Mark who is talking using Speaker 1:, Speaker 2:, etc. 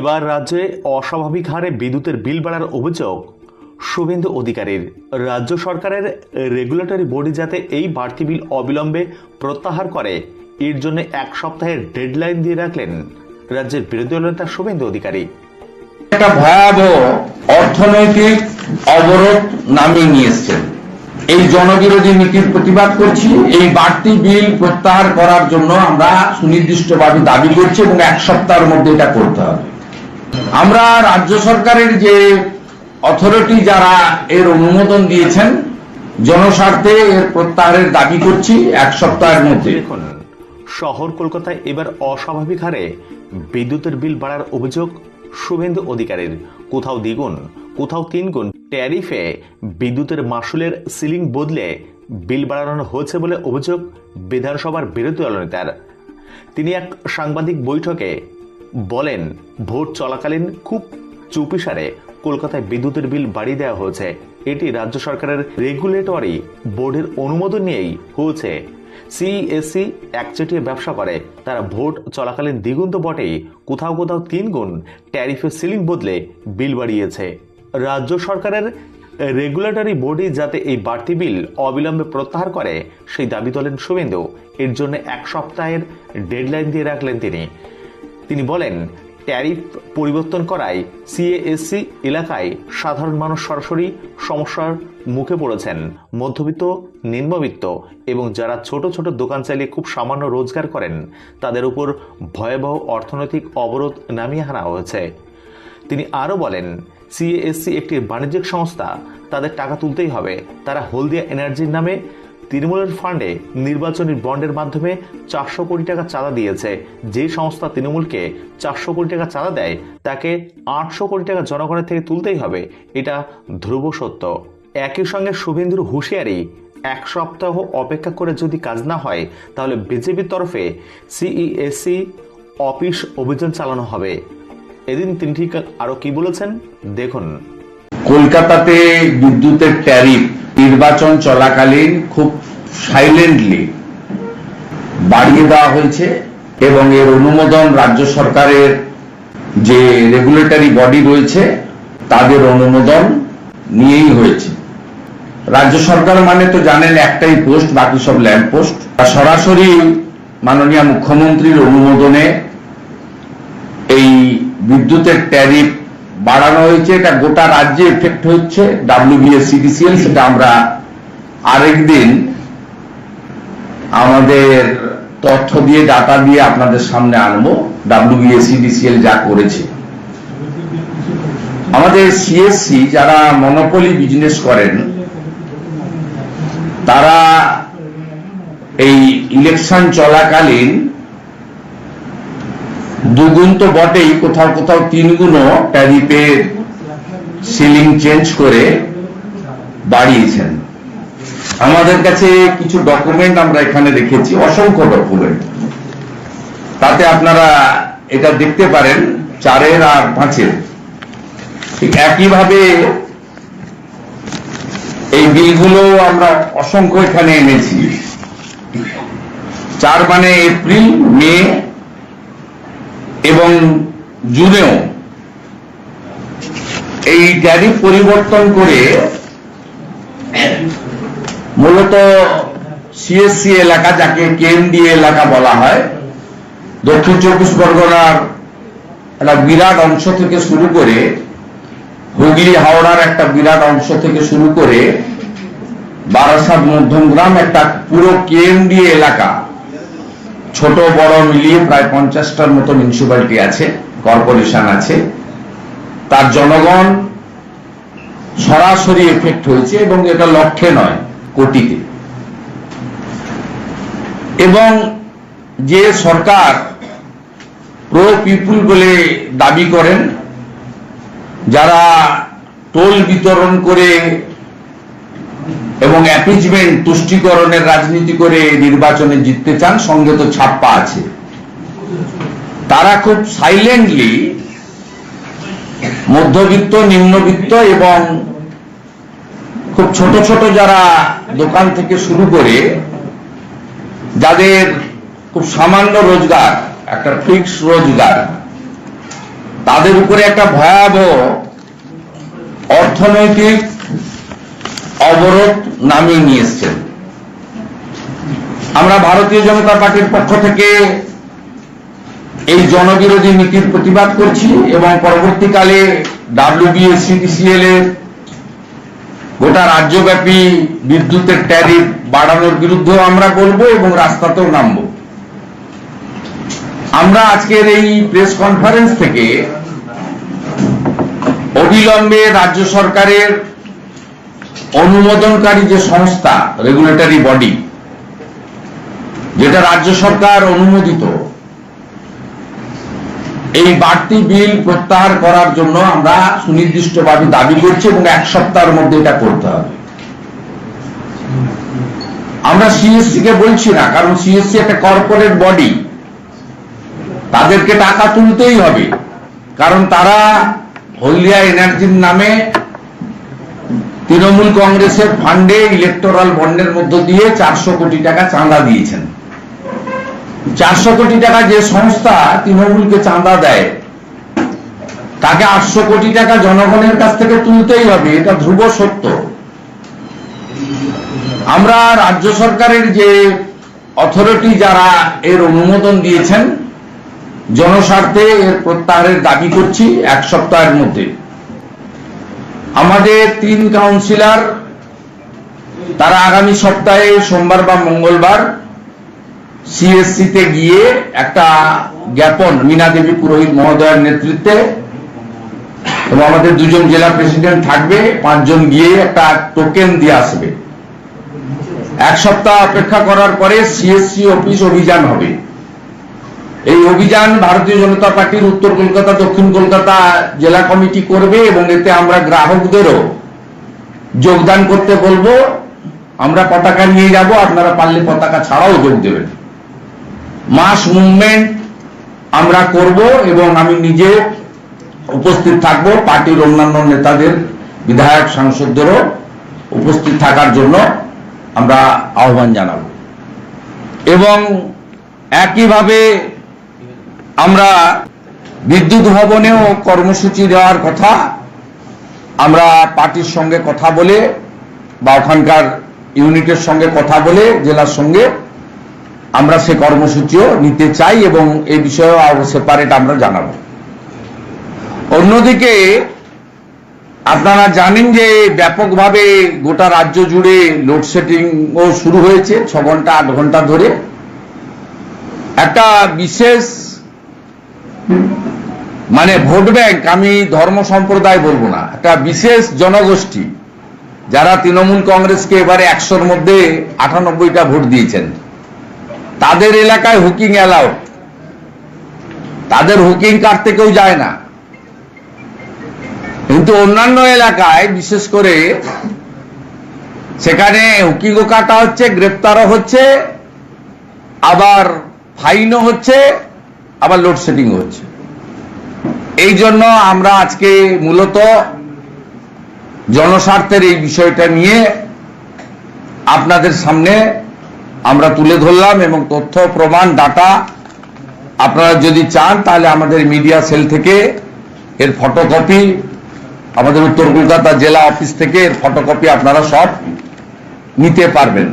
Speaker 1: এবার রাজ্যে অস্বাভাবিক হারে বিদ্যুতের বিল বাড়ার অভিযোগ শুভেন্দু অধিকারীর। রাজ্য সরকারের রেগুলেটরি বডি যাতে এই বাড়তি বিল অবিলম্বে প্রত্যাহার করে, এর জন্য এক সপ্তাহের ডেডলাইন দিয়ে রাখলেন রাজ্যের বিরোধী দল নেতা শুভেন্দু অধিকারী।
Speaker 2: একটা ভয়াবহ অর্থনৈতিক অবরোধ নামিয়ে নিয়ে এসছেন। এই জনবিরোধী নীতির প্রতিবাদ করছি। এই বাড়তি বিল প্রত্যাহার করার জন্য আমরা সুনির্দিষ্টভাবে দাবি করছি এবং এক সপ্তাহের মধ্যে এটা করতে হবে। আমরা রাজ্য সরকারের যে অথরিটি যারা এর অনুমোদন দিয়েছেন, জনস্বার্থে এর প্রত্যাহারের দাবি করছি এক সপ্তাহের মধ্যে।
Speaker 1: শহর কলকাতায় এবার অস্বাভাবিক হারে বিদ্যুতের বিল বাড়ার অভিযোগ শুভেন্দু অধিকারের। কোথাও দ্বিগুণ, কোথাও তিনগুণ ট্যারিফে বিদ্যুতের মাসুলের সিলিং বদলে বিল বাড়ানো হয়েছে বলে অভিযোগ বিধানসভার বিরোধী দলনেতার। তিনি এক সাংবাদিক বৈঠকে বলেন, ভোট চলাকালীন খুব চুপিসারে কলকাতায় বিদ্যুতের বিল বাড়িয়ে দেওয়া হয়েছে। এটি রাজ্য সরকারের রেগুলেটরি বোর্ডের অনুমোদন নিয়েই হয়েছে। সিএসসি একচেটিয়া ব্যবসা করে। তারা ভোট চলাকালীন দ্বিগুণ তো বটেই। কোথাও কোথাও তিন গুণ ট্যারিফের সিলিং বদলে বিল বাড়িয়েছে। রাজ্য সরকারের রেগুলেটরি বডি যাতে এই বাড়তি বিল অবিলম্বে প্রত্যাহার করে, সেই দাবি তোলেন শুভেন্দু। এর জন্য এক সপ্তাহের ডেডলাইন দিয়ে রাখলেন তিনি। তিনি বলেন, ট্যারিফ পরিবর্তন করায় সিএএসসি এলাকায় সাধারণ মানুষ সরাসরি সমস্যার মুখে পড়েছেন। মধ্যবিত্ত, নিম্নবিত্ত এবং যারা ছোট ছোট দোকান চালিয়ে খুব সামান্য রোজগার করেন, তাদের উপর ভয়াবহ অর্থনৈতিক অবরোধ নামিয়ে আনা হয়েছে। তিনি আরও বলেন সিএএসসি একটি বাণিজ্যিক সংস্থা, তাদের টাকা তুলতেই হবে। তারা হলদিয়া এনার্জির নামে তৃণমূলের ফান্ডে নির্বাচনী বন্ডের মাধ্যমে চারশো কোটি টাকা চাঁদা দিয়েছে। যে সংস্থা তৃণমূলকে চারশো কোটি টাকা চাঁদা দেয়, তাকে আটশো কোটি টাকা জনগণের থেকে তুলতেই হবে। এটা ধ্রুব সত্য। একই সঙ্গে শুভেন্দুর হুঁশিয়ারি, এক সপ্তাহ অপেক্ষা করে যদি কাজ না হয়, তাহলে বিজেপির তরফে সিইএসসি অফিস অভিযান চালানো হবে। এদিন তিনি ঠিক আরও কি বলেছেন? দেখুন।
Speaker 2: কলকাতাতে বিদ্যুতের ট্যারিফ নির্বাচন চলাকালীন খুব সাইলেন্টলি বাড়িয়ে দেওয়া হয়েছে এবং এর অনুমোদন রাজ্য সরকারের যে রেগুলেটরি বডি রয়েছে, তাদের অনুমোদন নিয়েই হয়েছে। রাজ্য সরকার মানে তো জানেন একটাই পোস্ট বাকি সব ল্যাম্প পোস্ট সরাসরি মাননীয় মুখ্যমন্ত্রীর অনুমোদনে এই বিদ্যুতের ট্যারিফ বাড়ানো হয়েছে, এটা গোটা রাজ্যে এফেক্ট হচ্ছে ডাব্লিউবিএসসিডিসিএল সেটা আমরা আরেকদিন আমাদের তথ্য দিয়ে ডাটা দিয়ে আপনাদের সামনে আনব ডাব্লিউবিএসসিডিসিএল যা করেছে। আমাদের সিএসসি যারা মনোপলি বিজনেস করেন, তারা এই ইলেকশন চলাকালীন দুগুণ তো বটেই, কোথাও কোথাও তিন গুণও ট্যারিফের সিলিং চেঞ্জ করে বাড়িয়েছেন। আমাদের কাছে কিছু ডকুমেন্ট আমরা এখানে রেখেছি, অসংখ্য ডকুমেন্ট তাতে আপনারা এটা দেখতে পারেন, চারের আর পাঁচের। ঠিক একইভাবে এই বিলগুলো আমরা অসংখ্য এখানে এনেছি। চার মানে এপ্রিল, মে এবং জুনেও এই ট্যারিফ পরিবর্তন করে মূলত সিএসসি এলাকা, যাকে কেএমডি এলাকা বলা হয়, দক্ষিণ চব্বিশ পরগনার একটা বিরাট অংশ থেকে শুরু করে হুগলি, হাওড়ার একটা বিরাট অংশ থেকে শুরু করে বারাসাত মধ্যমগ্রাম একটা পুরো কেএমডি এলাকা ছোট, বড় মিলিয়ে প্রায় পঞ্চাশটার মতো মিউনিসিপালিটি আছে কর্পোরেশন আছে। তার জনগণ সরাসরি এফেক্ট হয়েছে এবং এটা লক্ষ্যে নয়, কোটিতে। এবং যে সরকার প্রো পিপুল বলে দাবি করেন, যারা টোল বিতরণ করে এবং অ্যাপিজমেন্ট তুষ্টিকরণের রাজনীতি করে নির্বাচনে জিততে চান, সঙ্গে তো ছাপ্পা আছে। তারা খুব সাইলেন্টলি মধ্যবিত্ত, নিম্নবিত্ত এবং খুব ছোট ছোট যারা দোকান থেকে শুরু করে, যাদের খুব সামান্য রোজগার, একটা ফিক্স রোজগার, তাদের উপরে একটা ভয়াবহ অর্থনৈতিক অবরোধ নামিয়ে নিয়ে আমরা ভারতীয় জনতা পার্টির পক্ষ থেকে এই জনবিরোধী নীতির প্রতিবাদ করছি এবং পরবর্তীকালে ডাব্লিউবিএসসিডিসিএল এর গোটা রাজ্যব্যাপী বিদ্যুতের ট্যারিফ বাড়ানোর বিরুদ্ধেও আমরা বলব এবং রাস্তাতেও নামব। আমরা আজকের এই প্রেস কনফারেন্স থেকে অবিলম্বে রাজ্য সরকারের অনুমোদনকারী যে সংস্থা রেগুলেটরি বডি যেটা রাজ্য সরকার অনুমোদিত, এই বাড়তি বিল প্রত্যাহার করার জন্য আমরা সুনির্দিষ্টভাবে দাবি করছি এবং এক সপ্তাহের মধ্যে এটা করতে হবে। আমরা সিএসসি কে বলছি না, কারণ সিএসসি একটা কর্পোরেট বডি তাদেরকে টাকা তুলতেই হবে, কারণ তারা হলদিয়া এনার্জির নামে তৃণমূল কংগ্রেসের ফান্ডে ইলেকটোরাল বন্ডের মধ্য দিয়ে চারশো কোটি টাকা চাঁদা দিয়েছেন। চারশো কোটি টাকা যে সংস্থা তৃণমূলকে চাঁদা দেয়, তাকে আটশো কোটি টাকা জনগণের কাছ থেকে তুলতেই হবে, এটা ধ্রুব সত্য। আমরা রাজ্য সরকারের যে অথরিটি যারা এর অনুমোদন দিয়েছেন, জনস্বার্থে এর প্রত্যাহারের দাবি করছি এক সপ্তাহের মধ্যে। আমাদের তিন কাউন্সিলর তারা আগামী সপ্তাহে সোমবার বা মঙ্গলবার সিএসসি তে গিয়ে একটা জ্ঞাপন মীনা দেবী পুরোহিত মহোদয়ের নেতৃত্বে এবং আমাদের দুজন জেলা প্রেসিডেন্ট থাকবে, পাঁচজন গিয়ে একটা টোকেন দিয়ে আসবে। এক সপ্তাহ অপেক্ষা করার পরে সিএসসি অফিস অভিযান হবে। অভিযান ভারতীয় জনতা পার্টির উত্তর কলকাতা, দক্ষিণ কলকাতা জেলা কমিটি করবে এবং এতে আমরা গ্রাহকদেরও যোগদান করতে বলব। আমরা পতাকা নিয়ে যাব, আপনারা পারলে পতাকা ছাড়াও যোগ দেবেন। মাস মুভমেন্ট আমরা করব এবং আমি নিজে উপস্থিত থাকব, পার্টির অন্যান্য নেতাদের, বিধায়ক, সাংসদদেরও উপস্থিত থাকার জন্য আমরা আহ্বান জানাব। এবং একইভাবে আমরা বিদ্যুৎ ভবনেও কর্মসূচি দেওয়ার কথা, আমরা পার্টির সঙ্গে কথা বলে বা ওখানকার ইউনিটের সঙ্গে কথা বলে জেলার সঙ্গে আমরা সে কর্মসূচিও নিতে চাই এবং এ বিষয়েও আরও সেপারেট আমরা জানাব। অন্যদিকে আপনারা জানেন যে ব্যাপকভাবে গোটা রাজ্য জুড়ে লোডশেডিং ও শুরু হয়েছে, ছ ঘণ্টা, আট ঘণ্টা ধরে। একটা বিশেষ মানে ভোট ব্যাংক, আমি ধর্ম সম্প্রদায় বলব না, একটা বিশেষ জনগোষ্ঠী, যারা তৃণমূল কংগ্রেসকে এবারে একশোর মধ্যে আটানব্বইটা ভোট দিয়েছেন, তাদের এলাকায় হুকিং অ্যালাউড, তাদের হুকিং কাটতে কেউ যায় না। কিন্তু অন্যান্য এলাকায়, বিশেষ করে, সেখানে হুকিংও কাটা হচ্ছে, গ্রেপ্তারও হচ্ছে, আবার ফাইনও হচ্ছে আবার লোডশেডিং হচ্ছে। এই জন্য আমরা আজকে মূলত জনস্বার্থের এই বিষয়টা নিয়ে আপনাদের সামনে আমরা তুলে ধরলাম এবং তথ্য, প্রমাণ ডাটা আপনারা যদি চান, তাহলে আমাদের মিডিয়া সেল থেকে এর ফটোকপি আমাদের উত্তর কলকাতা জেলা অফিস থেকে এর ফটোকপি আপনারা সব নিতে পারবেন।